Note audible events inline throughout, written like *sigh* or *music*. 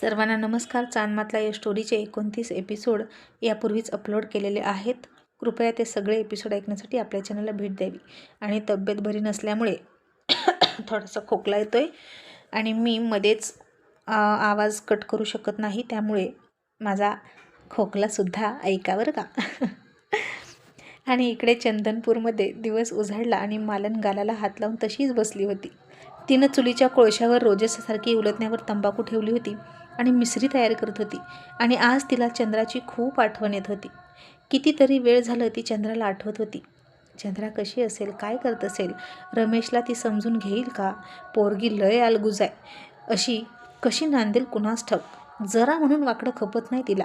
सर्वांना नमस्कार. चांदमातला या स्टोरीचे एकोणतीस एपिसोड यापूर्वीच अपलोड केलेले आहेत. कृपया ते सगळे एपिसोड ऐकण्यासाठी आपल्या चॅनलला भेट द्यावी. आणि तब्येत बरी नसल्यामुळे *coughs* थोडासा खोकला येतो आहे आणि मी मध्येच आवाज कट करू शकत नाही. त्यामुळे माझा खोकलासुद्धा ऐकावर का. *laughs* आणि इकडे चंदनपूरमध्ये दिवस उजाडला आणि मालन गालाला हात लावून तशीच बसली होती. तिनं चुलीच्या कोळशावर रोजेसारखी उलटण्यावर तंबाखू ठेवली होती आणि मिसरी तयार करत होती आणि आज तिला चंद्राची खूप आठवण येत होती. कितीतरी वेळ झालं ती चंद्राला आठवत होती. चंद्रा कशी असेल काय करत असेल रमेशला ती समजून घेईल का? पोरगी लय अलगुज आहे. अशी कशी नांदेल कुणास ठाऊक? जरा म्हणून वाकडं खपत नाही तिला.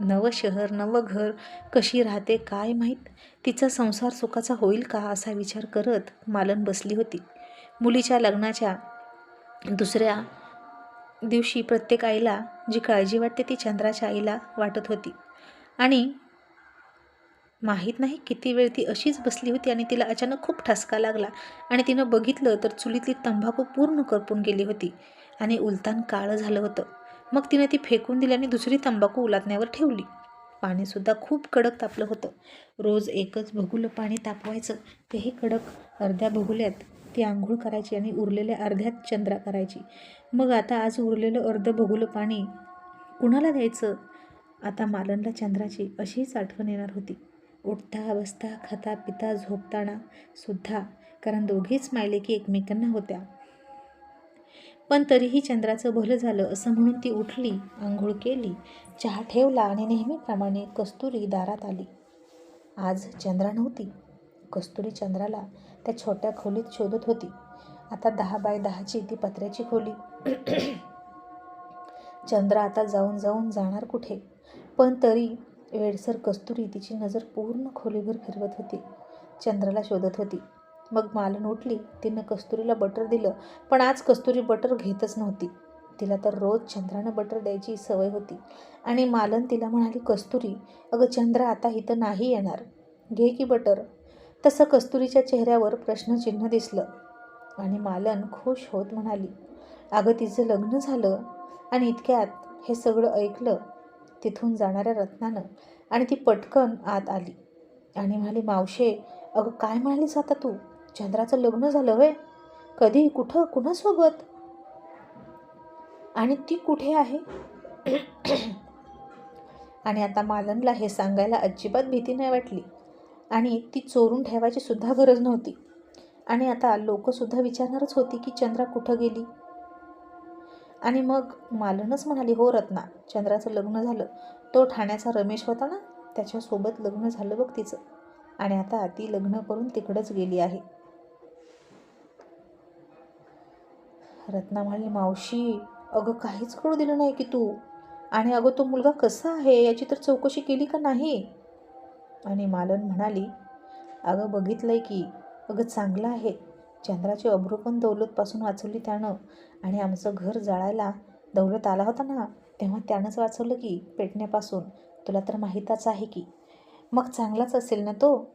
नवं शहर नवं घर कशी राहते काय माहीत? तिचा संसार सुखाचा होईल का असा विचार करत मालन बसली होती. मुलीच्या लग्नाच्या दुसऱ्या दिवशी प्रत्येक आईला जी काळजी वाटते ती चंद्राच्या आईला वाटत होती. आणि माहीत नाही किती वेळ ती अशीच बसली होती आणि तिला अचानक खूप ठसका लागला. आणि तिनं बघितलं तर चुलीतली तंबाखू पूर्ण करपून गेली होती आणि उलतान काळं झालं होतं. मग तिने ती फेकून दिली आणि दुसरी तंबाखू उलातण्यावर ठेवली. पाणीसुद्धा खूप कडक तापलं होतं. रोज एकच भगुलं पाणी तापवायचं तेही कडक. अर्ध्या भगुल्यात ती आंघोळ करायची आणि उरलेल्या अर्ध्यात चंद्रा करायची. मग आता आज उरलेलं अर्ध बघुलं पाणी कुणाला द्यायचं? आता मालनला चंद्राची अशीच आठवण येणार होती. उठता बसता खाता पिता झोपताना सुद्धा कारण दोघीच मायले की एकमेकांना होत्या. पण तरीही चंद्राचं भलं झालं असं म्हणून ती उठली आंघोळ केली चहा ठेवला आणि नेहमीप्रमाणे कस्तुरी दारात आली. आज चंद्रा नव्हती. कस्तुरी चंद्राला त्या छोट्या खोलीत शोधत होती. आता दहा बाय दहाची ती पत्र्याची खोली. चंद्र आता जाऊन जाऊन जाणार कुठे? पण तरी वेडसर कस्तुरी तिची नजर पूर्ण खोलीभर फिरवत होती. चंद्राला शोधत होती. मग मालन उठली. तिनं कस्तुरीला बटर दिलं. पण आज कस्तुरी बटर घेतच नव्हती. तिला तर रोज चंद्रानं बटर द्यायची सवय होती. आणि मालन तिला म्हणाली कस्तुरी अगं चंद्र आता इथं नाही येणार. घे की बटर. तसं कस्तुरीच्या चेहऱ्यावर प्रश्नचिन्ह दिसलं आणि मालन खुश होत म्हणाली अगं तिचं लग्न झालं आणि इतक्यात हे सगळं ऐकलं तिथून जाणाऱ्या रत्नानं आणि ती पटकन आत आली आणि म्हणाली मावशे अगं काय म्हणालीस आता तू? चंद्राचं लग्न झालं होय कधी कुठं कुणासोबत? आणि ती कुठे आहे? *clears throat* आणि आता मालनला हे सांगायला अजिबात भीती नाही वाटली. आणि ती चोरून ठेवायची सुद्धा गरज नव्हती. आणि आता लोकंसुद्धा विचारणारच होती की चंद्रा कुठं गेली? आणि मग मालनच म्हणाली हो रत्ना चंद्राचं लग्न झालं. तो ठाण्याचा रमेश होता ना? त्याच्यासोबत लग्न झालं बघ तिचं. आणि आता ती लग्न करून तिकडंच गेली आहे. रत्ना म्हणाली मावशी अगं काहीच कळू दिलं नाही की तू. आणि अगं तो मुलगा कसा आहे? याची तर चौकशी केली का नाही? आणि मालन म्हणाली अगं बघितलंय की अगं चांगलं आहे. चंद्राची अब्रू पण दौलतपासून वाचवली त्यानं आणि आमचं घर जाळायला दौलत आला होता ना तेव्हा त्यानंच वाचवलं की पेटण्यापासून. तुला तर माहीतच आहे की. मग चांगलाच असेल ना तो?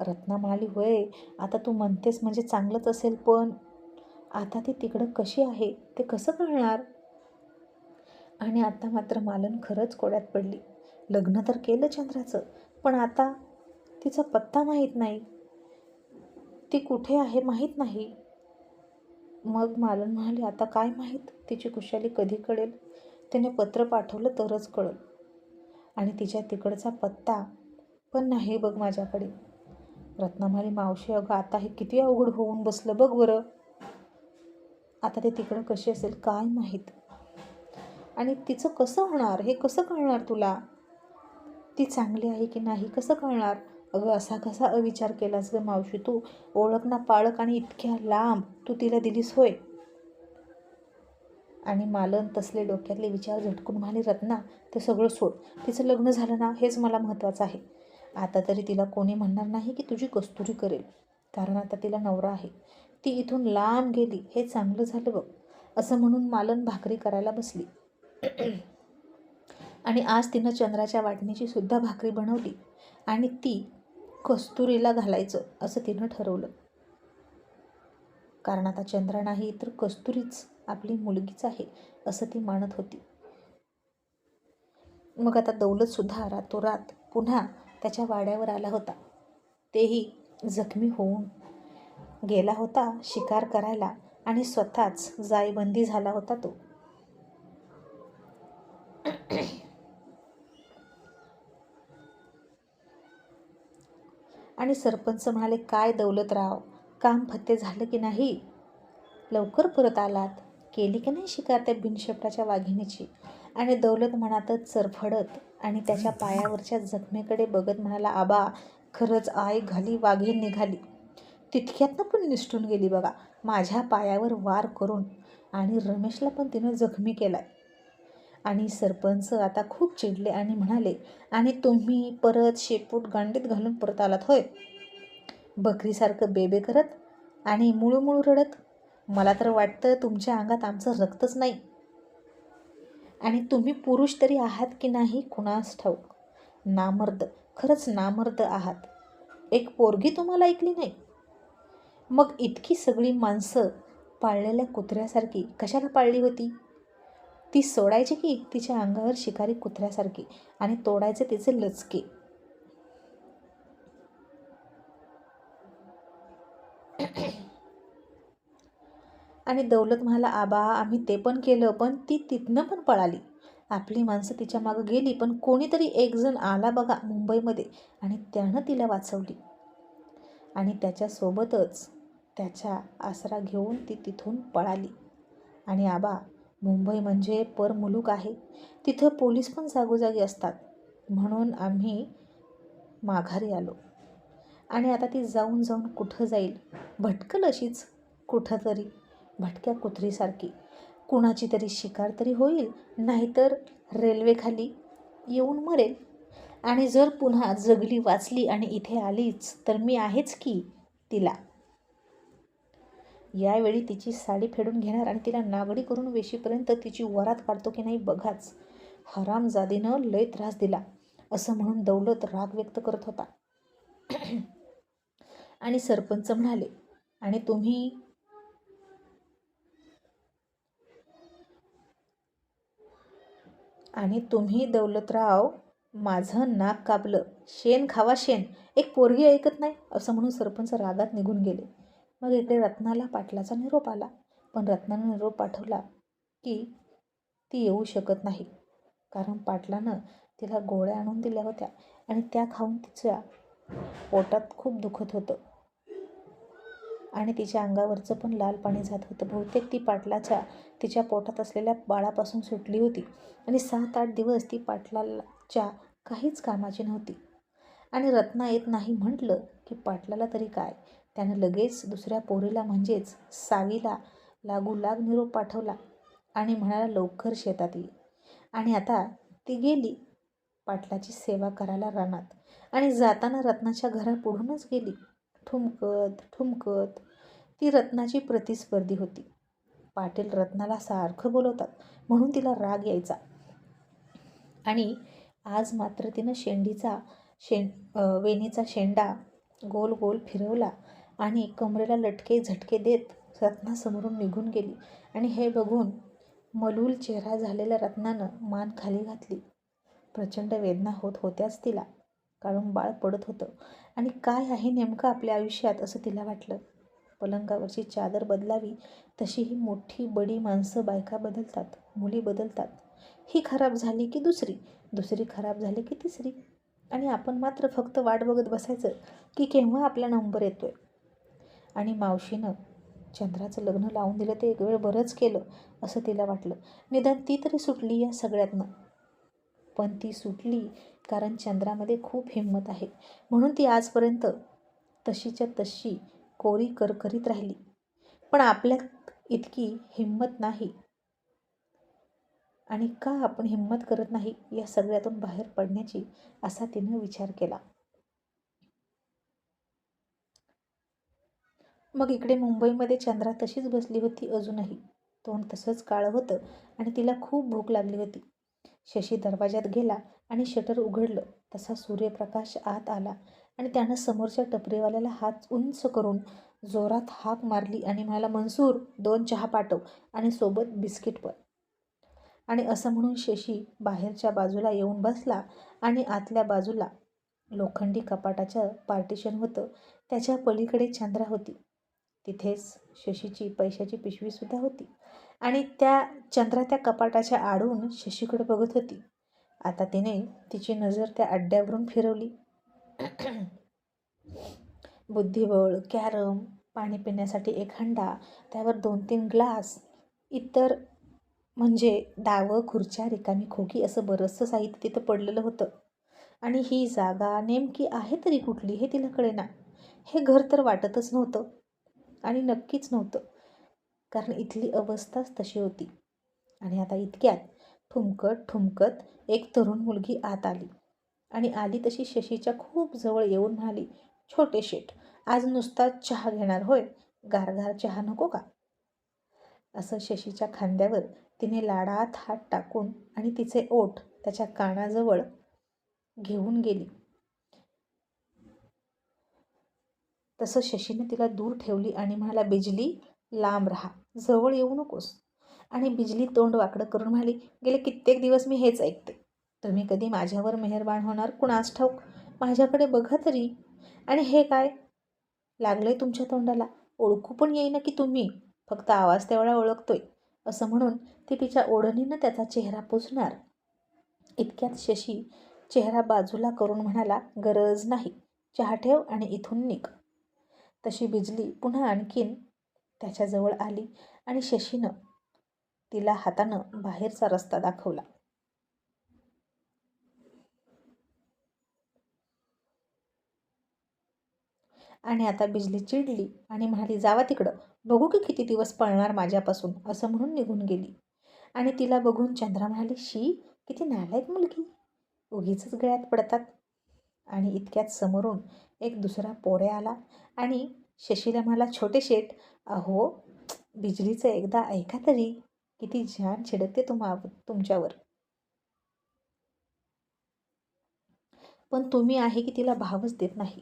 रत्ना म्हणाली होय आता तू म्हणतेस म्हणजे चांगलंच असेल पण आता ती तिकडं कशी आहे? ते कसं कळणार? आणि आता मात्र मालन खरंच कोड्यात पडली. लग्न तर केलं चंद्राचं पण आता तिचा पत्ता माहीत नाही. ती कुठे आहे माहीत नाही. मग मालन म्हणाली आता काय माहीत? तिची कुशाली कधी कळेल? तिने पत्र पाठवलं तरच कळेल. आणि तिच्या तिकडचा पत्ता पण नाही बघ माझ्याकडे. रत्नामाली मावशी अगं आता हे किती अवघड होऊन बसलं बघ बरं. आता ते तिकडं कशी असेल काय माहीत? आणि तिचं कसं होणार? हे कसं कळणार तुला? ती चांगली आहे की नाही कसं कळणार? अगं असा कसा अविचार केलास गं मावशी तू? ओळख ना पाळक आणि इतक्या लांब तू तिला दिलीस होय. आणि मालन तसले डोक्यातले विचार झटकून म्हणाले रत्ना ते सगळं सोड. तिचं लग्न झालं ना हेच मला महत्त्वाचं आहे. आता तरी तिला कोणी म्हणणार नाही की तुझी कस्तुरी करेल. कारण आता तिला नवरा आहे. ती इथून लांब गेली हे चांगलं झालं बघ. असं म्हणून मालन भाकरी करायला बसली. आणि आज तिनं चंद्राच्या वाटणीची सुद्धा भाकरी बनवली आणि ती कस्तुरीला घालायचं असं तिनं ठरवलं. कारण आता चंद्र नाही तर कस्तुरीच आपली मुलगीच आहे असं ती मानत होती. मग आता दौलतसुद्धा रातोरात पुन्हा त्याच्या वाड्यावर आला होता. तेही जखमी होऊन गेला होता शिकार करायला आणि स्वतःच जायबंदी झाला होता तो. आणि सरपंच म्हणाले काय दौलतराव काम फत्ते झालं की नाही? लवकर परत आलात. केली की नाही शिकार त्या बिनशेपटाच्या वाघिणीची? आणि दौलत मनातच चरफडत आणि त्याच्या पायावरच्या जखमेकडे बघत म्हणाला आबा खरंच आय घाली वाघीण निघाली. तितक्यातनं पण निष्ठून गेली बघा. माझ्या पायावर वार करून आणि रमेशला पण तिनं जखमी केलाय. आणि सरपंच आता खूप चिडले आणि म्हणाले आणि तुम्ही परत शेपूट गांडीत घालून परत आलात होय? बकरीसारखं बेबे करत आणि मुळूमुळू रडत? मला तर वाटतं तुमच्या अंगात आमचं रक्तच नाही. आणि तुम्ही पुरुष तरी आहात की नाही कुणास ठाऊक? नामर्द खरंच नामर्द आहात. एक पोरगी तुम्हाला ऐकली नाही? मग इतकी सगळी माणसं पाळलेल्या कुत्र्यासारखी कशाला पाळली होती? ती सोडायची की तिच्या अंगावर शिकारी कुत्र्यासारखी आणि तोडायचे तिचे लचके. आणि दौलत म्हणाला आबा आम्ही ते पण केलं पण ती तिथनं पण पळाली. आपली माणसं तिच्या मागं गेली पण कोणीतरी एकजण आला बघा मुंबईमध्ये आणि त्यानं तिला वाचवली. आणि त्याच्यासोबतच त्याच्या आसरा घेऊन ती तिथून पळाली. आणि आबा मुंबई म्हणजे परमुलूक आहे. तिथं पोलीस पण जागोजागी असतात. म्हणून आम्ही माघारी आलो. आणि आता ती जाऊन जाऊन कुठं जाईल? भटकल अशीच कुठं तरी भटक्या कुत्रीसारखी. कुणाची तरी शिकार तरी होईल नाहीतर रेल्वेखाली येऊन मरेल. आणि जर पुन्हा जगली वाचली आणि इथे आलीच तर मी आहेच की तिला? यावेळी तिची साडी फेडून घेणार आणि तिला नागडी करून वेशीपर्यंत तिची वरात काढतो की नाही बघाच. हरामजादीनं लय त्रास दिला असं म्हणून दौलत राग व्यक्त करत होता. आणि सरपंच म्हणाले आणि तुम्ही आणि तुम्ही दौलतराव माझं नाक कापलं. शेण खावा शेण. एक पोरगी ऐकत नाही? असं म्हणून सरपंच रागात निघून गेले. मग इकडे रत्नाला पाटलाचा निरोप आला. पण रत्नानं निरोप पाठवला की ती येऊ शकत नाही. कारण पाटलानं तिला गोळ्या आणून दिल्या होत्या आणि त्या खाऊन तिच्या पोटात खूप दुखत होतं. आणि तिच्या अंगावरचं पण लाल पाणी जात होतं. बहुतेक ती पाटलाच्या तिच्या पोटात असलेल्या बाळापासून सुटली होती. आणि सात आठ दिवस ती पाटलाच्या काहीच कामाची नव्हती. आणि रत्ना येत नाही म्हटलं की पाटलाला तरी काय? त्यानं लगेच दुसऱ्या पोरीला म्हणजेच सावीला लागू लाग निरोप पाठवला आणि म्हणाला लवकर शेतात ये. आणि आता ती गेली पाटलाची सेवा करायला रानात आणि जाताना रत्नाच्या घरापुढूनच गेली. ठुमकत ठुमकत ती रत्नाची प्रतिस्पर्धी होती. पाटील रत्नाला सारखं बोलवतात म्हणून तिला राग यायचा. आणि आज मात्र तिनं शेंडीचा शें वेणीचा शेंडा गोल गोल फिरवला आणि कमरेला लटके झटके देत रत्नासमोरून निघून गेली आणि हे बघून मलूल चेहरा झालेल्या रत्नानं मान खाली घातली. प्रचंड वेदना होत होत्याच तिला. काढून बाळ पडत होतं. आणि काय आहे नेमकं आपल्या आयुष्यात असं तिला वाटलं? पलंगावरची चादर बदलावी तशी ही मोठी बडी माणसं बायका बदलतात मुली बदलतात. ही खराब झाली की दुसरी? दुसरी खराब झाली की तिसरी? आणि आपण मात्र फक्त वाट बघत बसायचं की केव्हा आपला नंबर येतो आहे आणि मावशीनं चंद्राचं लग्न लावून दिलं ते एक वेळ बरंच केलं असं तिला वाटलं. निदान ती तरी सुटली या सगळ्यातनं. पण ती सुटली कारण चंद्रामध्ये खूप हिंमत आहे. म्हणून ती आजपर्यंत तशीच्या तशी कोरी करकरीत राहिली. पण आपल्यात इतकी हिंमत नाही. आणि का आपण हिंमत करत नाही या सगळ्यातून बाहेर पडण्याची असा तिनं विचार केला. मग इकडे मुंबईमध्ये चंद्रा तशीच बसली होती अजूनही. तोंड तसंच काळं होतं आणि तिला खूप भूक लागली होती. शशी दरवाज्यात गेला आणि शटर उघडलं. तसा सूर्यप्रकाश आत आला आणि त्यानं समोरच्या टपरीवाल्याला हात उंच करून जोरात हाक मारली आणि मला मनसूर दोन चहा पाठव आणि सोबत बिस्किट पण. आणि असं म्हणून शशी बाहेरच्या बाजूला येऊन बसला आणि आतल्या बाजूला लोखंडी कपाटाचं पार्टिशन होतं. त्याच्या पलीकडे चंद्रा होती. तिथेच शशीची पैशाची पिशवीसुद्धा होती. आणि त्या चंद्रा त्या कपाटाच्या आडून शशीकडे बघत होती. आता तिने तिची नजर त्या अड्ड्यावरून फिरवली. *clears throat* बुद्धिबळ कॅरम पाणी पिण्यासाठी एक हंडा त्यावर दोन तीन ग्लास इतर म्हणजे डावं खुर्च्या रिकामी खोकी असं बरंचसं साहित्य तिथं पडलेलं होतं. आणि ही जागा नेमकी आहे तरी कुठली हे तिला कळेना. हे घर तर वाटतच नव्हतं. आणि नक्कीच नव्हतं. कारण इथली अवस्थाच तशी होती. आणि आता इतक्यात ठुमकत ठुमकत एक तरुण मुलगी आत आली. आणि आली तशी शशीच्या खूप जवळ येऊन म्हणाली छोटे शेठ आज नुसता चहा घेणार होय? गारगार चहा नको का? असं शशीच्या खांद्यावर तिने लाडात हात टाकून आणि तिचे ओठ त्याच्या कानाजवळ घेऊन गेली. तसं शशीने तिला दूर ठेवली आणि म्हणाला बिजली लांब राहा. जवळ येऊ नकोस. आणि बिजली तोंड वाकडं करून म्हणाली गेले कित्येक दिवस मी हेच ऐकते. तुम्ही कधी माझ्यावर मेहरबान होणार? कुणास ठाऊक? माझ्याकडे बघा तरी. आणि हे काय? लागलंय तुमच्या तोंडाला. ओळखू पण येईना की तुम्ही. फक्त आवाज तेवढा ओळखतोय. असं म्हणून ती तिच्या ओढणीनं त्याचा चेहरा पुसणार. इतक्यात शशी चेहरा बाजूला करून म्हणाला गरज नाही. चहा ठेव आणि इथून निघ. तशी बिजली पुन्हा आणखीन त्याच्याजवळ आली आणि शशीनं तिला हातानं बाहेरचा रस्ता दाखवला. आणि आता बिजली चिडली आणि म्हणाली जावा तिकडं बघू की किती दिवस पळणार माझ्यापासून असं म्हणून निघून गेली. आणि तिला बघून चंद्रा म्हणाली शी किती नालायक मुलगी. उगीच गळ्यात पडतात. आणि इतक्यात समोरून एक दुसरा पोरे आला. आणि शशीला म्हणाला छोटे शेट अहो बिजलीचं एकदा ऐका तरी किती जान छिडकते तुम्हा तुमच्यावर. पण तुम्ही आहे की तिला भावच देत नाही.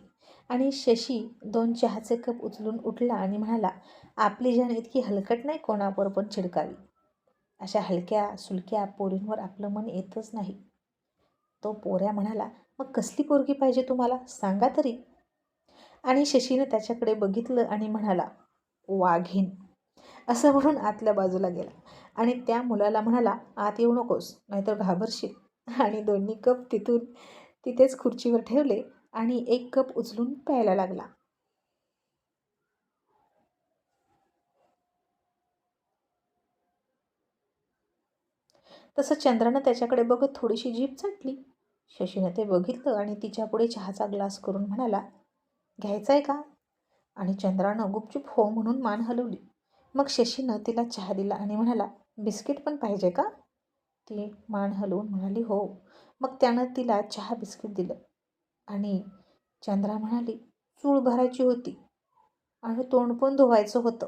आणि शशी दोन चहाचे कप उचलून उठला आणि म्हणाला आपली जान इतकी हलकट नाही कोणावर पण छिडकावी अशा हलक्या सुलक्या पोरींवर आपलं मन येतच नाही. तो पोऱ्या म्हणाला मग कसली पोरगी पाहिजे तुम्हाला? सांगा तरी. आणि शशीनं त्याच्याकडे बघितलं आणि म्हणाला वाघीन असं म्हणून आतल्या बाजूला गेला. आणि त्या मुलाला म्हणाला आत येऊ नकोस नाहीतर घाबरशील. आणि दोन्ही कप तिथून तिथेच खुर्चीवर ठेवले आणि एक कप उचलून प्यायला लागला. तसं चंद्रानं त्याच्याकडे बघत थोडीशी जीप चाटली. शशीनं ते बघितलं आणि तिच्यापुढे चहाचा ग्लास करून म्हणाला घ्यायचा आहे का? आणि चंद्रानं गुपचूप हो म्हणून मान हलवली. मग शशीनं तिला चहा दिला आणि म्हणाला बिस्किट पण पाहिजे का? ती मान हलवून म्हणाली हो. मग त्यानं तिला चहा बिस्किट दिलं आणि चंद्रा म्हणाली चूळ भरायची होती आणि तोंड पण धुवायचं होतं.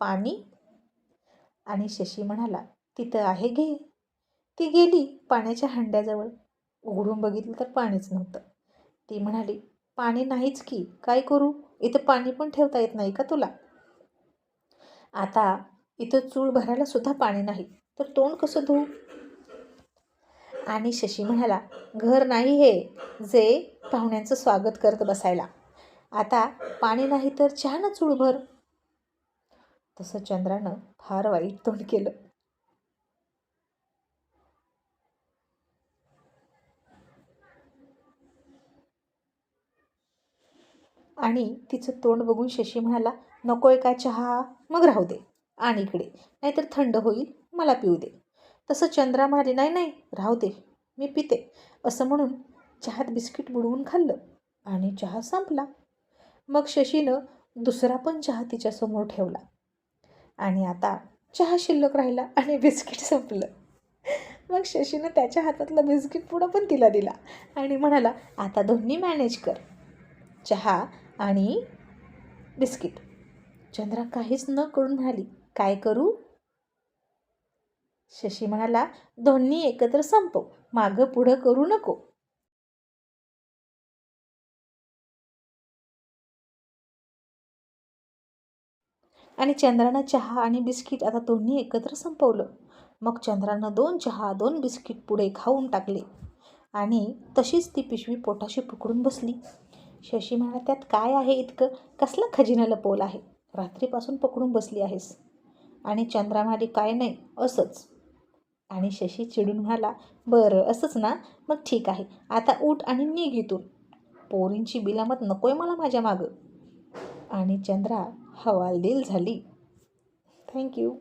पाणी? आणि शशी म्हणाला तिथं आहे घे. ती गेली पाण्याच्या हंड्याजवळ. उघडून बघितलं तर पाणीच नव्हतं. ती म्हणाली पाणी नाहीच की काय करू? इथं पाणी पण ठेवता येत नाही का तुला? आता इथं चूळ भरायला सुद्धा पाणी नाही तर तोंड कसं धुऊ? आणि शशी म्हणाला घर नाही हे जे पाहुण्यांचं स्वागत करत बसायला. आता पाणी नाही तर चहा ना चूळ भर. तसं चंद्रानं फार वाईट तोंड केलं. आणि तिचं तोंड बघून शशी म्हणाला नकोय का चहा? मग राहू दे. आणि इकडे. नाहीतर थंड होईल. मला पिऊ दे. तसं चंद्रा म्हणाली नाही नाही राहू दे. मी पिते. असं म्हणून चहात बिस्किट बुडवून खाल्लं आणि चहा संपला. मग शशीनं दुसरा पण चहा तिच्यासमोर ठेवला. आणि आता चहा शिल्लक राहिला आणि बिस्किट संपलं. मग शशीनं त्याच्या हातातला बिस्किट पुढं पण तिला दिला आणि म्हणाला आता दोन्ही मॅनेज कर. चहा आणि बिस्किट. चंद्रा काहीच न करून म्हणाली काय करू? शशी म्हणाला दोन्ही एकत्र संपव मागं पुढं करू नको. आणि चंद्रानं चहा आणि बिस्किट आता दोन्ही एकत्र संपवलं. मग चंद्रानं दोन चहा दोन बिस्किट पुढे खाऊन टाकले. आणि तशीच ती पिशवी पोटाशी पकडून बसली. शशी म्हणा त्यात काय आहे इतकं? कसला खजिना लपवला आहे? रात्रीपासून पकडून बसली आहेस. आणि चंद्रा म्हणाली काय नाही असंच. आणि शशी चिडून म्हणाला बरं असंच ना? मग ठीक आहे आता उठ आणि निघ इथून. पोरींची बिलामत नकोय मला माझ्या मागं. आणि चंद्रा हवालदिल झाली. थँक्यू